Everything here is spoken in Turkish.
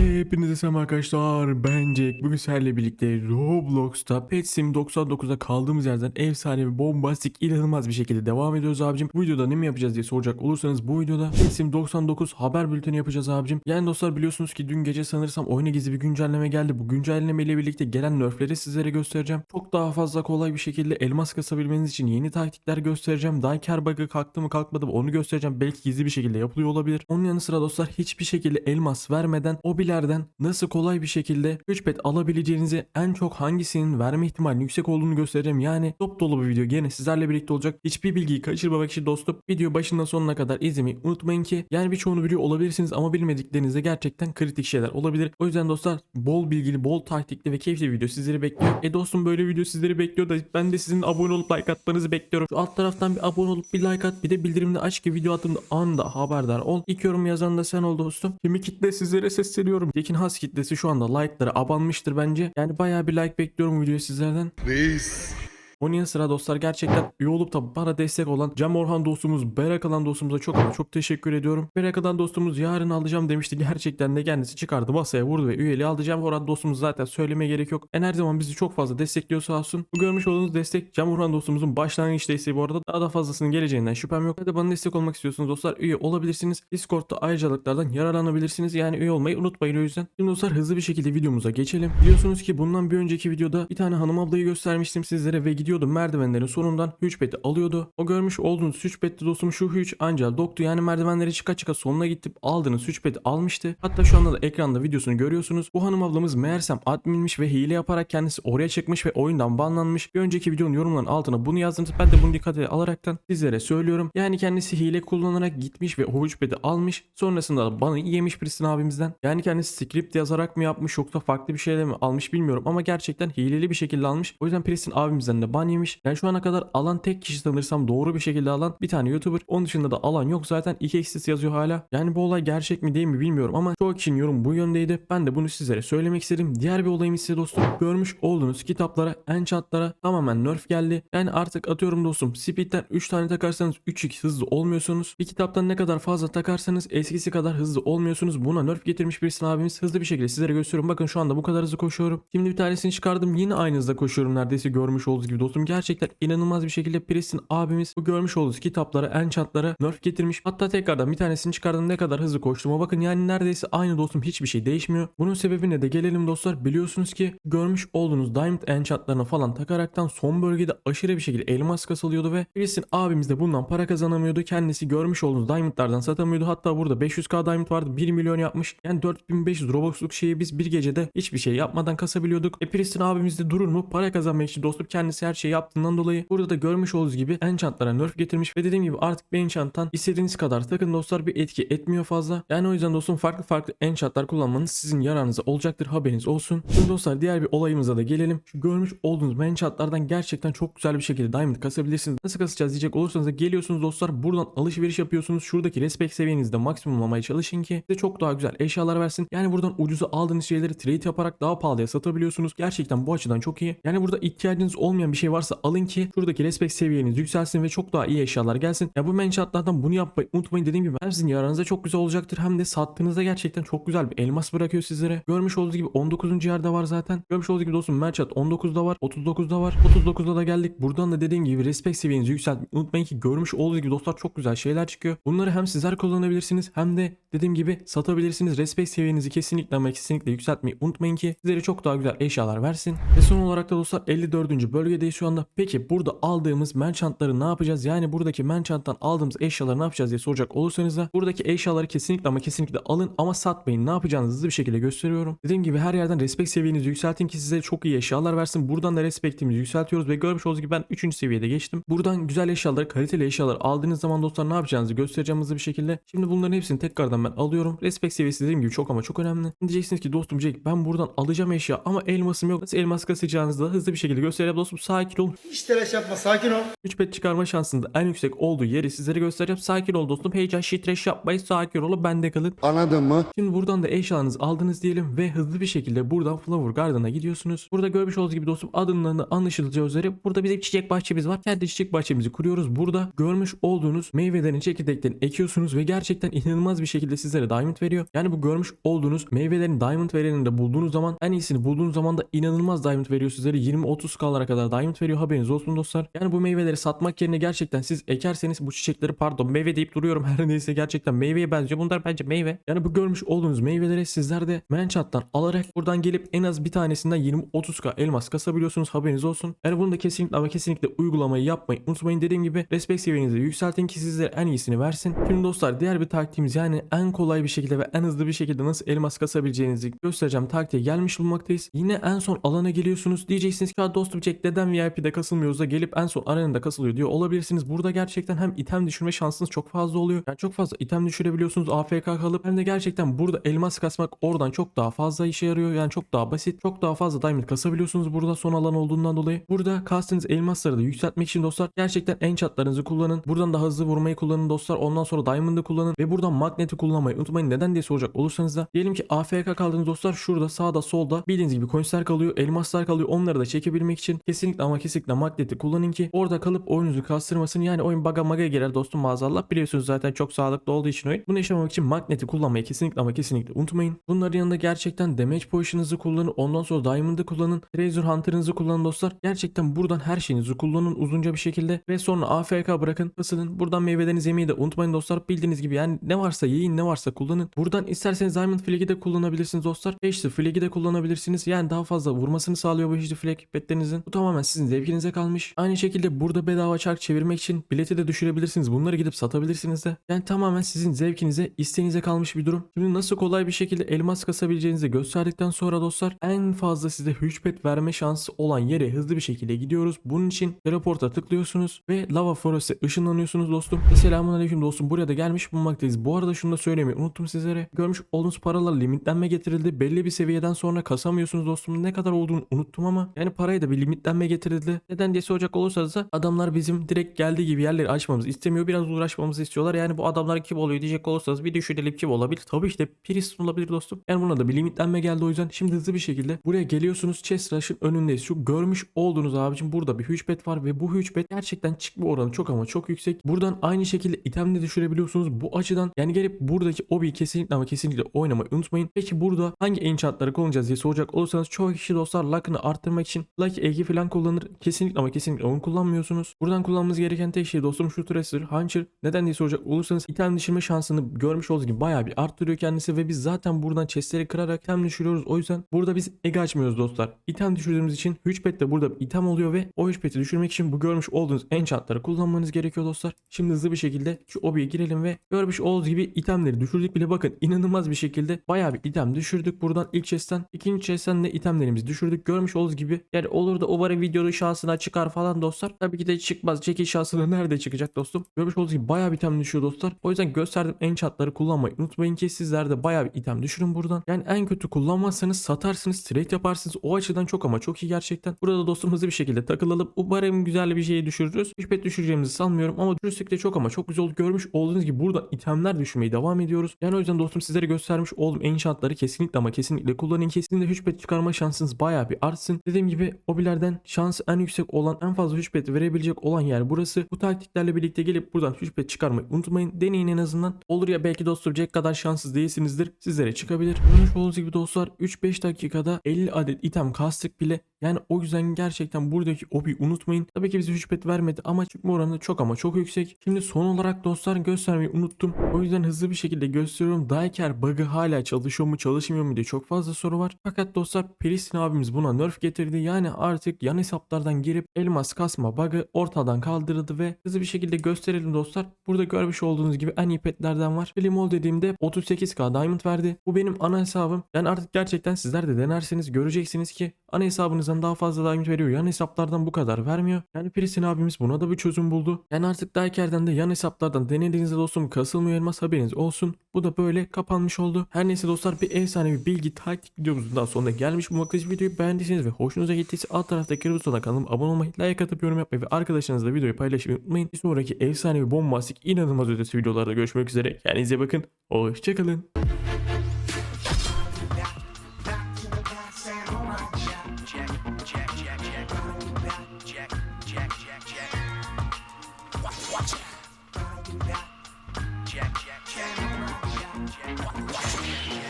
you. Hepinize selam arkadaşlar. Ben Jack. Bugün sizlerle birlikte Roblox'ta Pet Sim 99'da kaldığımız yerden efsane ve bombastik inanılmaz bir şekilde devam ediyoruz abicim. Bu videoda ne mi yapacağız diye soracak olursanız bu videoda Pet Sim 99 haber bülteni yapacağız abicim. Yani dostlar biliyorsunuz ki dün gece sanırsam oyuna gizli bir güncelleme geldi. Bu güncelleme ile birlikte gelen nerfleri sizlere göstereceğim. Çok daha fazla kolay bir şekilde elmas kasabilmeniz için yeni taktikler göstereceğim. Kar bug'ı kalktı mı kalkmadı mı onu göstereceğim. Belki gizli bir şekilde yapılıyor olabilir. Onun yanı sıra dostlar hiçbir şekilde elmas vermeden hobilerden nasıl kolay bir şekilde 3 pet alabileceğinizi en çok hangisinin verme ihtimali yüksek olduğunu göstereceğim. Yani top dolu bir video gene sizlerle birlikte olacak. Hiçbir bilgiyi kaçırmamak için dostum video başından sonuna kadar izlemeyi unutmayın ki yani birçoğunu biliyor olabilirsiniz ama bilmediklerinizde gerçekten kritik şeyler olabilir. O yüzden dostlar bol bilgili, bol taktikli ve keyifli bir video sizleri bekliyor. E dostum böyle video sizleri bekliyor da ben de sizin abone olup like atmanızı bekliyorum. Şu alt taraftan bir abone olup bir like at bir de bildirimde aç ki video attığımda anında haberdar ol. İlk yorum yazan da sen ol dostum. Kimi kitle sizlere sesleniyorum. Tekin Has kitlesi şu anda like'lara abanmıştır bence. Yani bayağı bir like bekliyorum videoyu sizlerden. Reis. Onun yanı sıra dostlar gerçekten üye olup da bana destek olan Cem Orhan dostumuz, Berak alan dostumuza çok ama çok teşekkür ediyorum. Berak alan dostumuz yarın alacağım demişti. Gerçekten de kendisi çıkardı masaya vurdu ve üyeliği aldı. Cem Orhan dostumuz zaten söylemeye gerek yok. En her zaman bizi çok fazla destekliyor sağ olsun. Bu görmüş olduğunuz destek Cem Orhan dostumuzun başlangıç desteği bu arada. Daha da fazlasının geleceğinden şüphem yok. Hadi bana destek olmak istiyorsunuz dostlar üye olabilirsiniz. Discord'da ayrıcalıklardan yararlanabilirsiniz. Yani üye olmayı unutmayın o yüzden. Şimdi dostlar hızlı bir şekilde videomuza geçelim. Biliyorsunuz ki bundan bir önceki videoda bir tane hanım ablayı göstermiştim sizlere ve gidiyordu merdivenlerin sonundan Huge Pet'i alıyordu. O görmüş olduğunuz Pet'ti dostum şu Huge ancak doktu yani merdivenleri çıka çıka sonuna gidip aldığınız Huge Pet'i almıştı. Hatta şu anda da ekranda videosunu görüyorsunuz. Bu hanım ablamız meğersem adminmiş ve hile yaparak kendisi oraya çıkmış ve oyundan banlanmış. Bir önceki videonun yorumlarının altına bunu yazdınız. Ben de bunu dikkate alaraktan sizlere söylüyorum. Yani kendisi hile kullanarak gitmiş ve o Huge Pet'i almış. Sonrasında da banı yemiş Pristin abimizden. Yani kendisi script yazarak mı yapmış yoksa farklı bir şeyle mi almış bilmiyorum ama gerçekten hileli bir şekilde almış. O yüzden Pristin abimizden de ban. Yani şu ana kadar alan tek kişi sanırsam doğru bir şekilde alan bir tane YouTuber. Onun dışında da alan yok zaten 2 eksisi yazıyor hala. Yani bu olay gerçek mi değil mi bilmiyorum ama çoğu kişinin yorumu bu yöndeydi. Ben de bunu sizlere söylemek istedim. Diğer bir olayım ise dostum görmüş olduğunuz kitaplara, enchantlara tamamen nerf geldi. Yani artık atıyorum dostum speed'den 3 tane takarsanız 3x hızlı olmuyorsunuz. Bir kitaptan ne kadar fazla takarsanız eskisi kadar hızlı olmuyorsunuz. Buna nerf getirmiş bir abimiz. Hızlı bir şekilde sizlere gösteriyorum. Bakın şu anda bu kadar hızlı koşuyorum. Şimdi bir tanesini çıkardım. Yine aynı hızda koşuyorum neredeyse görmüş olduğunuz gibi dostum. Gerçekten inanılmaz bir şekilde Pristin abimiz bu görmüş olduğunuz kitaplara, enchantlara nerf getirmiş. Hatta tekrardan bir tanesini çıkardım ne kadar hızlı koştuğuma bakın. Yani neredeyse aynı dostum hiçbir şey değişmiyor. Bunun sebebine de gelelim dostlar. Biliyorsunuz ki görmüş olduğunuz diamond enchantlarına falan takaraktan son bölgede aşırı bir şekilde elmas kasılıyordu ve Pristin abimiz de bundan para kazanamıyordu. Kendisi görmüş olduğunuz diamondlardan satamıyordu. Hatta burada 500k diamond vardı. 1 milyon yapmış. Yani 4500 robux'luk şeyi biz bir gecede hiçbir şey yapmadan kasabiliyorduk. E Pristin abimiz de durur mu? Para kazanmak için dostum kendisi her şeyi yaptığından dolayı burada da görmüş olduğunuz gibi enchantlara nerf getirmiş ve dediğim gibi artık bir enchanttan istediğiniz kadar takın dostlar bir etki etmiyor fazla. Yani o yüzden dostum farklı farklı enchantlar kullanmanız sizin yararınıza olacaktır haberiniz olsun. Şimdi dostlar diğer bir olayımıza da gelelim. Şu görmüş olduğunuz enchantlardan gerçekten çok güzel bir şekilde diamond kasabilirsiniz. Nasıl kasacağız diyecek olursanız da geliyorsunuz dostlar buradan alışveriş yapıyorsunuz. Şuradaki respect seviyenizi de maksimumlamaya çalışın ki size çok daha güzel eşyalar versin. Yani buradan ucuza aldığınız şeyleri trade yaparak daha pahalıya satabiliyorsunuz. Gerçekten bu açıdan çok iyi. Yani burada ihtiyacınız olmayan bir şey varsa alın ki şuradaki respect seviyeniz yükselsin ve çok daha iyi eşyalar gelsin. Ya bu menşaatlardan bunu yapmayı unutmayın dediğim gibi hem sizin yararınıza çok güzel olacaktır hem de sattığınızda gerçekten çok güzel bir elmas bırakıyor sizlere. Görmüş olduğunuz gibi 19. yerde var zaten. Görmüş olduğunuz gibi dostum merchant 19'da var 39'da var 39'da da geldik. Buradan da dediğim gibi respect seviyenizi yükseltmeyi unutmayın ki görmüş olduğunuz gibi dostlar çok güzel şeyler çıkıyor. Bunları hem sizler kullanabilirsiniz hem de dediğim gibi satabilirsiniz. Respect seviyenizi kesinlikle ama kesinlikle yükseltmeyi unutmayın ki sizlere çok daha güzel eşyalar versin. Ve son olarak da dostlar 54. bölgedeyiz şu anda. Peki burada aldığımız merchantları ne yapacağız? Yani buradaki merchanttan aldığımız eşyaları ne yapacağız diye soracak olursanız da buradaki eşyaları kesinlikle ama kesinlikle alın ama satmayın. Ne yapacağınızı hızlı bir şekilde gösteriyorum. Dediğim gibi her yerden respect seviyenizi yükseltin ki size çok iyi eşyalar versin. Buradan da respectimizi yükseltiyoruz ve görmüş olduğunuz gibi ben 3. seviyede geçtim. Buradan güzel eşyaları, kaliteli eşyalar aldığınız zaman dostlar ne yapacağınızı göstereceğim hızlı bir şekilde. Şimdi bunların hepsini tekrardan ben alıyorum. Respect seviyesi dediğim gibi çok ama çok önemli. Diyeceksiniz ki dostum Jack ben buradan alacağım eşya ama elmasım yok. Nasıl elmas kasacağınızı da hızlı bir şekilde göstereyim dostum. Sağ sakin olun. Hiç telaş yapma sakin ol. 3 pet çıkarma şansının da en yüksek olduğu yeri sizlere göstereceğim. Sakin ol dostum. Heyecan şitreş yapmayın. Sakin olun. Bende kalın. Anladın mı? Şimdi buradan da eşyalarınızı aldınız diyelim ve hızlı bir şekilde buradan Flower Garden'a gidiyorsunuz. Burada görmüş olduğunuz gibi dostum da anlaşılacağı üzere burada bizim çiçek bahçemiz var. Kendi çiçek bahçemizi kuruyoruz. Burada görmüş olduğunuz meyvelerin çekirdeklerini ekiyorsunuz ve gerçekten inanılmaz bir şekilde sizlere diamond veriyor. Yani bu görmüş olduğunuz meyvelerin diamond verenini de bulduğunuz zaman en iyisini bulduğunuz zaman da inanılmaz diamond veriyor sizlere. 20-30 skallara kadar diamond veriyor haberiniz olsun dostlar. Yani bu meyveleri satmak yerine gerçekten siz ekerseniz bu çiçekleri pardon meyve deyip duruyorum her neyse gerçekten meyveye benziyor. Bunlar bence meyve. Yani bu görmüş olduğunuz meyveleri sizler de Manchant'tan alarak buradan gelip en az bir tanesinden 20-30k elmas kasabiliyorsunuz haberiniz olsun. Yani bunu da kesinlikle ama kesinlikle uygulamayı yapmayı unutmayın. Dediğim gibi respect seviyenizi yükseltin ki sizlere en iyisini versin. Şimdi dostlar diğer bir taktiğimiz yani en kolay bir şekilde ve en hızlı bir şekilde nasıl elmas kasabileceğinizi göstereceğim taktiğe gelmiş bulunmaktayız. Yine en son alana geliyorsunuz. Diyeceksiniz ki "Ha dostum Jack neden VIP'de kasılmıyoruz da gelip en son arenada kasılıyor diyor olabilirsiniz. Burada gerçekten hem item düşürme şansınız çok fazla oluyor. Yani çok fazla item düşürebiliyorsunuz AFK kalıp hem de gerçekten burada elmas kasmak oradan çok daha fazla işe yarıyor. Yani çok daha basit. Çok daha fazla diamond kasabiliyorsunuz burada son alan olduğundan dolayı. Burada kastınız elmasları da yükseltmek için dostlar gerçekten enchantlarınızı kullanın. Buradan da hızlı vurmayı kullanın dostlar. Ondan sonra diamond'ı kullanın ve buradan magneti kullanmayı unutmayın. Neden diye soracak olursanız da diyelim ki AFK kaldığınız dostlar şurada sağda solda bildiğiniz gibi coinsler kalıyor, elmaslar kalıyor. Onları da çekebilmek için kesinlikle ama kesinlikle magneti kullanın ki orada kalıp oyununuzu kastırmasın. Yani oyun baga maga girer dostum maazallah. Biliyorsunuz zaten çok sağlıklı olduğu için oyun. Bunu yaşamamak için magneti kullanmayı kesinlikle ama kesinlikle unutmayın. Bunların yanında gerçekten damage potion'ınızı kullanın. Ondan sonra diamond'ı kullanın. Treasure hunter'ınızı kullanın dostlar. Gerçekten buradan her şeyinizi kullanın uzunca bir şekilde ve sonra AFK bırakın. Isının. Buradan meyvelerinizi yemeyi de unutmayın dostlar. Bildiğiniz gibi yani ne varsa yiyin ne varsa kullanın. Buradan isterseniz Diamond Flag'i de kullanabilirsiniz dostlar. Beşli Flag'i de kullanabilirsiniz. Yani daha fazla vurmasını sağlıyor bu Beşli Flag petlerinizin. Bu tamamen sizin zevkinize kalmış. Aynı şekilde burada bedava çark çevirmek için bileti de düşürebilirsiniz. Bunları gidip satabilirsiniz de. Yani tamamen sizin zevkinize, isteğinize kalmış bir durum. Şimdi nasıl kolay bir şekilde elmas kasabileceğinizi gösterdikten sonra dostlar en fazla size huge pet verme şansı olan yere hızlı bir şekilde gidiyoruz. Bunun için teleporta tıklıyorsunuz ve Lava Forest'e ışınlanıyorsunuz dostum. Ve selamun aleyküm dostum. Buraya da gelmiş bulunmaktayız. Bu arada şunu da söylemeyi unuttum sizlere. Görmüş olduğunuz paralar limitlenme getirildi. Belli bir seviyeden sonra kasamıyorsunuz dostum. Ne kadar olduğunu unuttum ama yani parayı da bir limitlenme getirildi. Neden diye soracak olursanız da adamlar bizim direkt geldiği gibi yerleri açmamızı istemiyor. Biraz uğraşmamızı istiyorlar. Yani bu adamlar kim oluyor diyecek olursanız bir düşünelim kim olabilir. Tabii işte Priest olabilir dostum. Yani buna da bir limitlenme geldi o yüzden. Şimdi hızlı bir şekilde buraya geliyorsunuz. Chest Rush'ın önündeyiz. Şu görmüş olduğunuz abicim burada bir pet var ve bu pet gerçekten çıkma oranı çok ama çok yüksek. Buradan aynı şekilde item de düşürebiliyorsunuz. Bu açıdan yani gelip buradaki obiyi kesinlikle ama kesinlikle oynamayı unutmayın. Peki burada hangi enchantları kullanacağız diye soracak olursanız çoğu kişi dostlar luck'ını arttırmak için lucky eggi falan kullanır. Kesinlikle ama kesinlikle onu kullanmıyorsunuz. Buradan kullanmanız gereken tek şey dostum şu Tracer, Huncher. Neden diye soracak olursanız item düşürme şansını görmüş olduğunuz gibi bayağı bir arttırıyor kendisi ve biz zaten buradan chestleri kırarak item düşürüyoruz. O yüzden burada biz egg açmıyoruz dostlar. İtem düşürdüğümüz için huge de burada item oluyor ve o huge düşürmek için bu görmüş olduğunuz enchantları kullanmanız gerekiyor dostlar. Şimdi hızlı bir şekilde şu obiye girelim ve görmüş olduğunuz gibi itemleri düşürdük bile bakın inanılmaz bir şekilde bayağı bir item düşürdük buradan ilk chest'ten. ikinci chest'ten de itemlerimizi düşürdük. Görmüş olduğunuz gibi yani olur da umarım videonun şansına çıkar falan dostlar. Tabii ki de çıkmaz. Çekil şansına nerede çıkacak dostum? Görmüş olduğunuz gibi bayağı bir item düşüyor dostlar. O yüzden gösterdiğim enchantları kullanmayı unutmayın ki sizler de bayağı bir item düşürün buradan. Yani en kötü kullanmazsanız satarsınız, trade yaparsınız. O açıdan çok ama çok iyi gerçekten. Burada dostum hızlı bir şekilde takılalım. Umarım güzel bir şeyi düşürürüz. Hiç pet düşüreceğimizi sanmıyorum ama düşürsek de çok ama çok güzel oldu. Görmüş olduğunuz gibi buradan itemler düşürmeye devam ediyoruz. Yani o yüzden dostum sizlere göstermiş olduğum enchantları kesinlikle ama kesinlikle kullanın de huge pet çıkarma şansınız bayağı bir artsın. Dediğim gibi obilerden şans en yüksek olan en fazla huge pet verebilecek olan yer burası. Bu taktiklerle birlikte gelip buradan huge pet çıkarmayı unutmayın. Deneyin en azından. Olur ya belki dostum Jack kadar şanssız değilsinizdir. Sizlere çıkabilir. Görmüş olduğunuz gibi dostlar 3-5 dakikada 50 adet item kastık bile. Yani o yüzden gerçekten buradaki obi unutmayın. Tabii ki bize huge pet vermedi ama çıkma oranı çok ama çok yüksek. Şimdi son olarak dostlar göstermeyi unuttum. O yüzden hızlı bir şekilde gösteriyorum. Dayker bug'ı hala çalışıyor mu çalışmıyor mu diye çok fazla soru var. Fakat dostlar Pristin abimiz buna nerf getirdi. Yani artık yan hesaplardan girip elmas kasma bug'ı ortadan kaldırdı ve hızlı bir şekilde gösterelim dostlar. Burada görmüş olduğunuz gibi en iyi petlerden var. Limol dediğimde 38k diamond verdi. Bu benim ana hesabım. Yani artık gerçekten sizler de denerseniz göreceksiniz ki ana hesabınızdan daha fazla limit veriyor. Yan hesaplardan bu kadar vermiyor. Yani Prisin abimiz buna da bir çözüm buldu. Yani artık Dayker'den de yan hesaplardan denediğinizde dostum kasılmıyor elmas haberiniz olsun. Bu da böyle kapanmış oldu. Her neyse dostlar bir efsane bir bilgi taktik videomuzun daha sonuna gelmiş bulmaktayız. Videoyu beğendiyseniz ve hoşunuza gittiyse alt taraftaki kırmızı butona kanalıma abone olmayı, like atıp yorum yapmayı ve arkadaşlarınızla videoyu paylaşmayı unutmayın. Bir sonraki efsane ve bombastik inanılmaz ötesi videolarda görüşmek üzere. Kendinize bakın. Hoşçakalın.